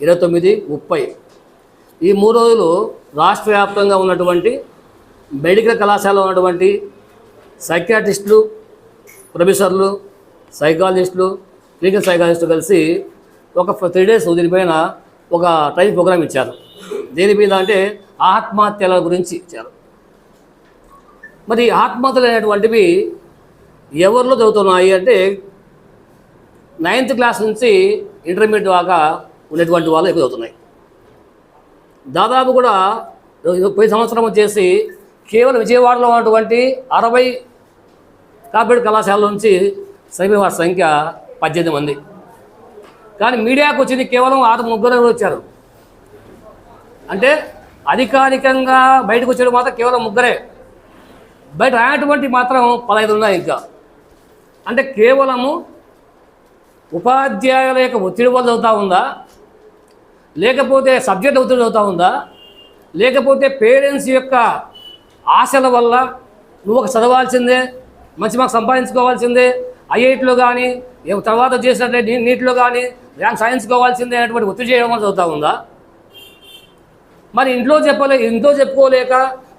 ఇరవై తొమ్మిది ముప్పై. ఈ మూడు రోజులు రాష్ట్ర వ్యాప్తంగా ఉన్నటువంటి మెడికల్ కళాశాలలో ఉన్నటువంటి సైకియాట్రిస్టులు ప్రొఫెసర్లు సైకాలజిస్టులు క్లినికల్ సైకాలజిస్టులు కలిసి ఒక త్రీ డేస్ దీనిపైన ఒక ట్రైన్ ప్రోగ్రామ్ ఇచ్చారు. దేని మీద అంటే ఆత్మహత్యల గురించి ఇచ్చారు. మరి ఆత్మహత్యలు అనేటువంటివి ఎవరిలో జరుగుతున్నాయి అంటే నైన్త్ క్లాస్ నుంచి ఇంటర్మీడియట్ దాకా ఉన్నటువంటి వాళ్ళు ఎక్కువ అవుతున్నాయి. దాదాపు కూడా పోయిన సంవత్సరం వచ్చేసి కేవలం విజయవాడలో ఉన్నటువంటి అరవై కార్పొరేట్ కళాశాల నుంచి సమీప వారి సంఖ్య పద్దెనిమిది మంది. కానీ మీడియాకు వచ్చింది కేవలం ఆరు ముగ్గురు వచ్చారు? అంటే అధికారికంగా బయటకు వచ్చేది మాత్రం కేవలం ముగ్గురే. బయట రానటువంటి మాత్రం పదహైదు ఉన్నాయి ఇంకా. అంటే కేవలము ఉపాధ్యాయుల యొక్క ఒత్తిడి వల్ల అవుతా ఉందా? లేకపోతే సబ్జెక్ట్ ఒత్తిడి అవుతా ఉందా? లేకపోతే పేరెంట్స్ యొక్క ఆశల వల్ల నువ్వు ఒక చదవాల్సిందే మంచి మాకు సంపాదించుకోవాల్సిందే ఐఐటిలో కానీ తర్వాత చేసినట్లే నీటిలో కానీ ర్యాంక్ సాధించుకోవాల్సిందే అనేటువంటి ఒత్తిడి చేయడం వల్ల చదువుతా ఉందా? మరి ఇంట్లో చెప్పలే ఇంట్లో చెప్పుకోలేక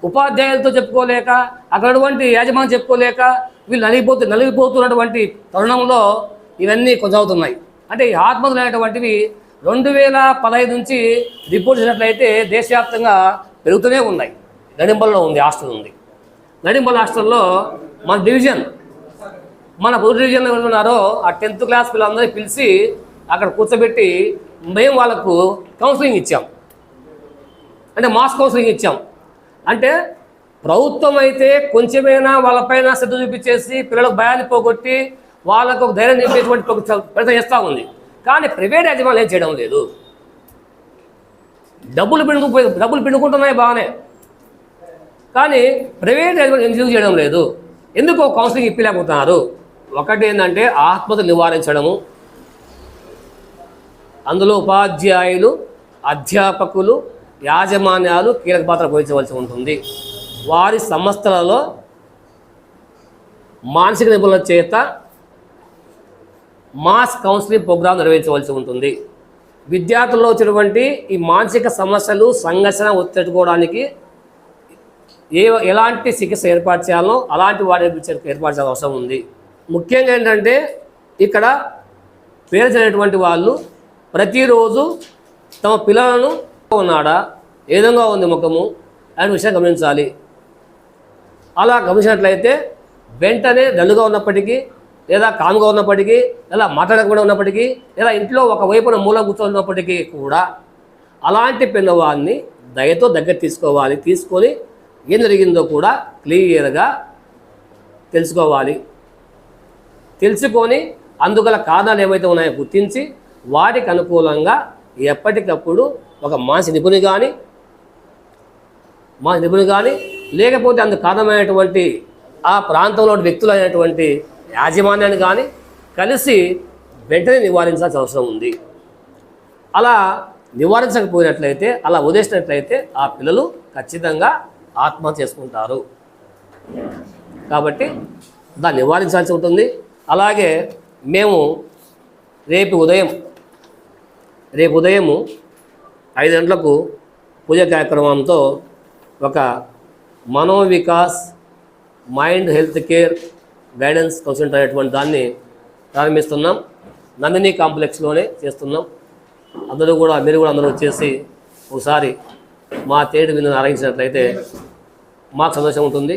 ఉపాధ్యాయులతో చెప్పుకోలేక అక్కడటువంటి యాజమాన్యం చెప్పుకోలేక వీళ్ళు నలిగిపోతూ నలిగిపోతున్నటువంటి తరుణంలో ఇవన్నీ కొనసాగుతున్నాయి. అంటే ఈ ఆత్మహత్యలు అనేటువంటివి రెండు వేల పదహైదు నుంచి రిపోర్ట్ చేసినట్లయితే దేశవ్యాప్తంగా పెరుగుతూనే ఉన్నాయి. నడింబల్లో ఉంది హాస్టల్ ఉంది. నడింబల్ హాస్టల్లో మన డివిజన్ మన పొద్దు డివిజన్లో ఉన్నారో ఆ టెన్త్ క్లాస్ పిల్లలందరినీ పిలిచి అక్కడ కూర్చోబెట్టి మేము వాళ్ళకు కౌన్సిలింగ్ ఇచ్చాం. అంటే మాస్ కౌన్సిలింగ్ ఇచ్చాం. అంటే ప్రభుత్వం అయితే కొంచెమైనా వాళ్ళపైన శ్రద్ధ చూపించేసి పిల్లలకు భయాన్ని పోగొట్టి వాళ్ళకు ఒక ధైర్యం నింపేటువంటి ఒక ప్రయత్నం చేస్తూ ఉంది. కానీ ప్రైవేట్ యాజమాన్యం ఏం చేయడం లేదు. డబ్బులు పిండుకు డబ్బులు పిండుకుంటున్నాయి బాగానే. కానీ ప్రైవేట్ యాజమాన్యం ఎందుకు చేయడం లేదు. ఎందుకు కౌన్సిలింగ్ ఇప్పలేకపోతున్నారు. ఒకటి ఏంటంటే ఆత్మహత్య నివారించడము. అందులో ఉపాధ్యాయులు అధ్యాపకులు యాజమాన్యాలు కీలక పాత్ర పోషించవలసి ఉంటుంది. వారి సంస్థలలో మానసిక నిపుణుల చేత మాస్ కౌన్సిలింగ్ ప్రోగ్రాం నిర్వహించవలసి ఉంటుంది. విద్యార్థుల్లో వచ్చినటువంటి ఈ మానసిక సమస్యలు సంఘర్షణ ఒత్తిట్టుకోవడానికి ఏ ఎలాంటి చికిత్స ఏర్పాటు చేయాలో అలాంటి వాటి ఏర్పాటు చేయాల్సిన అవసరం ఉంది. ముఖ్యంగా ఏంటంటే ఇక్కడ పేరు చదివినటువంటి వాళ్ళు ప్రతిరోజు తమ పిల్లలను ఉన్నాడా ఏ విధంగా ఉంది ముఖము అనే విషయం గమనించాలి. అలా గమనించినట్లయితే వెంటనే డల్లుగా ఉన్నప్పటికీ లేదా కామ్గా ఉన్నప్పటికీ లేదా మాట్లాడకుండా ఉన్నప్పటికీ లేదా ఇంట్లో ఒక వైపున మూల కూర్చున్నప్పటికీ కూడా అలాంటి పిల్లవాడిని దయతో దగ్గర తీసుకోవాలి. తీసుకొని ఏం జరిగిందో కూడా క్లియర్గా తెలుసుకోవాలి. తెలుసుకొని అందుగల కారణాలు ఏవైతే ఉన్నాయో గుర్తించి వాటికి అనుకూలంగా ఎప్పటికప్పుడు ఒక మాసి నిపుణి కానీ మా నిపుణులు కానీ లేకపోతే అందుకు కారణమైనటువంటి ఆ ప్రాంతంలో వ్యక్తులు అయినటువంటి యాజమాన్యాన్ని కానీ కలిసి వెంటనే నివారించాల్సిన అవసరం ఉంది. అలా నివారించకపోయినట్లయితే అలా వదిలేసినట్లయితే ఆ పిల్లలు ఖచ్చితంగా ఆత్మహత్య చేసుకుంటారు. కాబట్టి దాన్ని నివారించాల్సి ఉంటుంది. అలాగే మేము రేపు ఉదయం రేపు ఉదయము ఐదు గంటలకు పూజ కార్యక్రమంతో ఒక Manovikas mind health care guidance council అనేటువంటి దాన్ని ప్రారంభిస్తున్నాం. నందిని కాంప్లెక్స్లోనే చేస్తున్నాం. అందరూ కూడా మీరు కూడా అందరూ వచ్చేసి ఒకసారి మా తేడు విందును ఆరగించినట్లయితే మాకు సంతోషం ఉంటుంది.